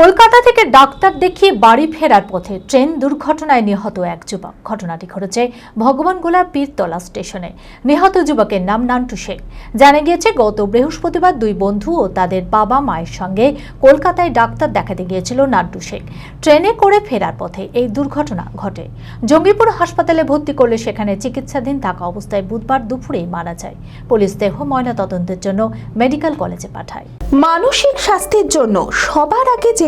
কলকাতা থেকে ডাক্তার দেখিয়ে বাড়ি ফেরার পথে ট্রেন দুর্ঘটনায় নিহত এক যুবক। ঘটনাটি ঘটেছে ভগবানগোলা পীরতলা স্টেশনে। নিহত যুবকের নাম নান্টু শেখ জানা গিয়েছে, গত বৃহস্পতিবার দুই বন্ধু ও তাদের বাবা মায়ের সঙ্গে কলকাতায় ডাক্তার দেখাতে গিয়েছিল নান্টু শেখ ট্রেনে করে ফেরার পথে এই দুর্ঘটনা ঘটে। জঙ্গিপুর হাসপাতালে ভর্তি করলে সেখানে চিকিৎসাধীন থাকা অবস্থায় বুধবার দুপুরেই মারা যায়। পুলিশ দেহ, ময়নাতদন্তের জন্য মেডিকেল কলেজে পাঠায়। মানসিক স্বাস্থ্যের জন্য সবার আগে যে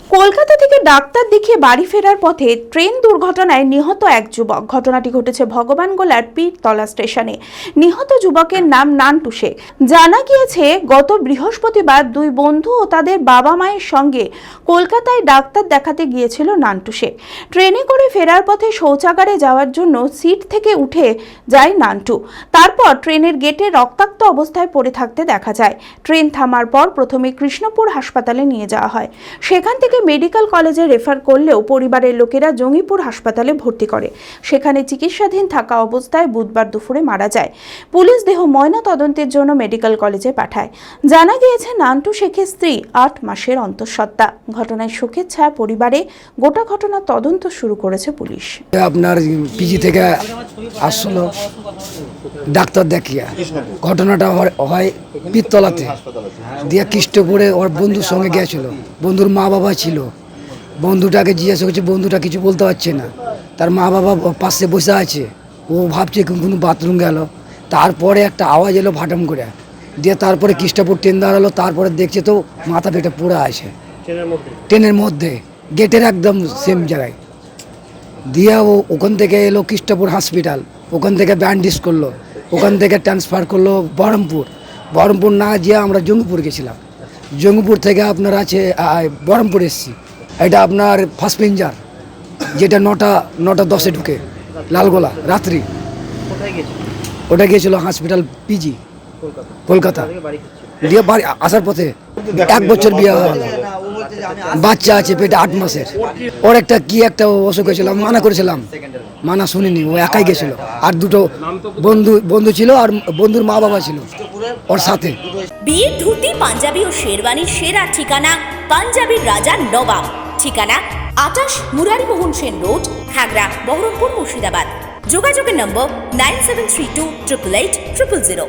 Kolkata থেকে ডাক্তার দেখিয়ে বাড়ি ফেরার পথে ট্রেন দুর্ঘটনায় নিহত এক যুবক। ঘটনাটি ঘটেছে ভগবানগোলার পীরতলা স্টেশনে। নিহত যুবকের নাম নান্টু শেখ জানা গিয়েছে, গত বৃহস্পতিবার দুই বন্ধু ও তাদের বাবা মায়ের সঙ্গে কলকাতায় ডাক্তার দেখাতে গিয়েছিল নান্টু শেখ ট্রেনে করে ফেরার পথে শৌচাগারে যাওয়ার জন্য সিট থেকে উঠে যায় নান্টু। তারপর ট্রেনের গেটে রক্তাক্ত অবস্থায় পড়ে থাকতে দেখা যায়। ট্রেন থামার পর প্রথমে কৃষ্ণপুর হাসপাতালে নিয়ে যাওয়া হয়। সেখান থেকে মেডিকেল কলেজে রেফার করলেও পরিবারের লোকেরা জঙ্গিপুর হাসপাতালে ভর্তি করে। সেখানে চিকিৎসাধীন থাকা অবস্থায় বুধবার দুপুরে মারা যায়। পুলিশ দেহ ময়না তদন্তের জন্য মেডিকেল কলেজে পাঠায়। জানা গিয়েছে, নান্টু শেখের স্ত্রী আট মাসের অন্তঃসত্ত্বা। ঘটনায় শোকের ছায়া পরিবারে গোটা ঘটনার তদন্ত শুরু করেছে পুলিশ। আপনার পিজি থেকে আসলো। ডাক্তার দেখিয়া। ঘটনাটা হয়- পিত্তলাতে। দিয়ে খ্রিস্টপুরে ওর বন্ধুর সঙ্গে গেছিল বন্ধুর মা বাবা ছিল। বন্ধুটাকে জিজ্ঞাসা করছে বন্ধুটা কিছু বলতে পারছে না? তার মা বাবা পাশে বসে আছে। ও ভাবছে কোনো বাথরুম গেল। তারপরে একটা আওয়াজ এলো ভাটাম করে দিয়ে তারপরে খ্রিস্টপুর ট্রেন দাঁড়াল। তারপরে দেখছে তো মাথা পেটে পুরো আছে। ট্রেনের মধ্যে? গেটের একদম সেম জায়গায়। দিয়ে ও ওখান থেকে এলো কৃষ্ণপুর হসপিটাল ওখান থেকে ব্যান্ডেজ করল। ওখান থেকে ট্রান্সফার করল বহরমপুর। বহরমপুর না গিয়ে আমরা জঙ্গিপুর গেছিলাম। জঙ্গিপুর থেকে আপনার আছে বহরমপুর এসছি। এটা আপনার ফার্স্ট পেঞ্জার যেটা নটা নটা দশে ঢুকে লালগোলা রাত্রি। ওটা গিয়েছিল হসপিটাল পিজি কলকাতা। দিয়ে বাড়ি আসার পথে এক বছর বিয়ে হলো। বাচ্চা আছে, পেটে আট মাসের। ওর একটা কি একটা অসুখ হয়েছিল মানা করেছিলাম। মানা শুনিনি, ও একাই গেছিল। আর দুটো বন্ধু বন্ধু ছিল আর বন্ধুর মা বাবা ছিল ওর সাথে। বিয়ের ধুতি, পাঞ্জাবি ও শেরওয়ানির সেরা ঠিকানা পাঞ্জাবির রাজা নবাব। ঠিকানা আটাশ মুরারি মোহন সেন রোড, খাগড়া, বহরমপুর মুর্শিদাবাদ। যোগাযোগের number nine seven three two triple eight triple zero.